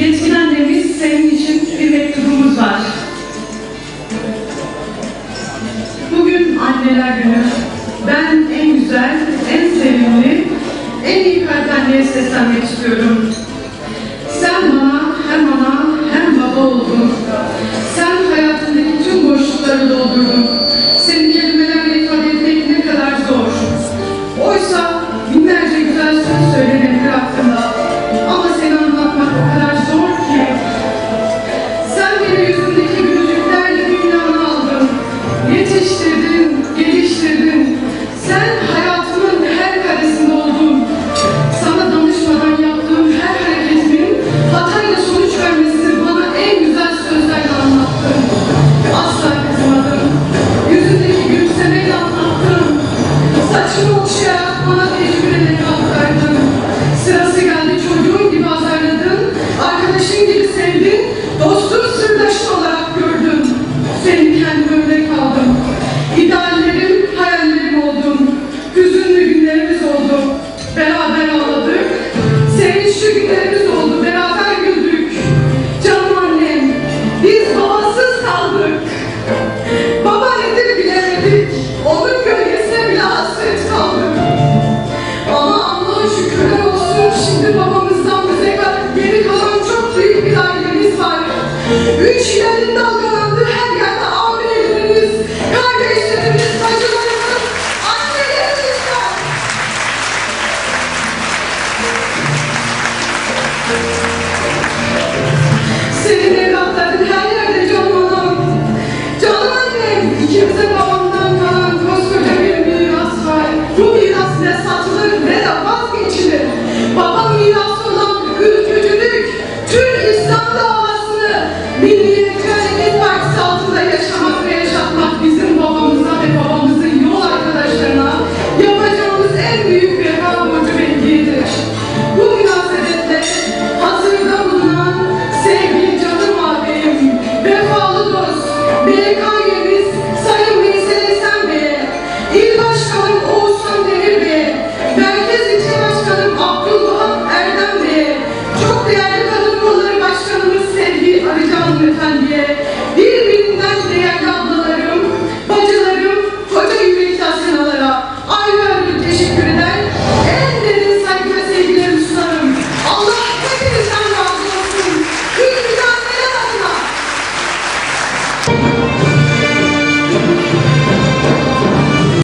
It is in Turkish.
Yetkin annemiz senin için bir mektubumuz var. Bugün anneler günü. Ben en güzel, en sevimli, en iyi kalp seslenmek istiyorum. Sen bana hem ana hem baba oldun. Sen hayatındaki tüm boşlukları doldurdun. Senin yerime saçımı okşayarak bana teşekkür ederek aktardın. Sırası geldi çocuğun gibi azarladın, arkadaşın gibi sevdin, dostun sırdaşın olarak gördün. Senin kendime öyle kaldım. şükürler olsun şimdi babamızdan bize geri kalan çok büyük bir var. Üç yanında 대산 위에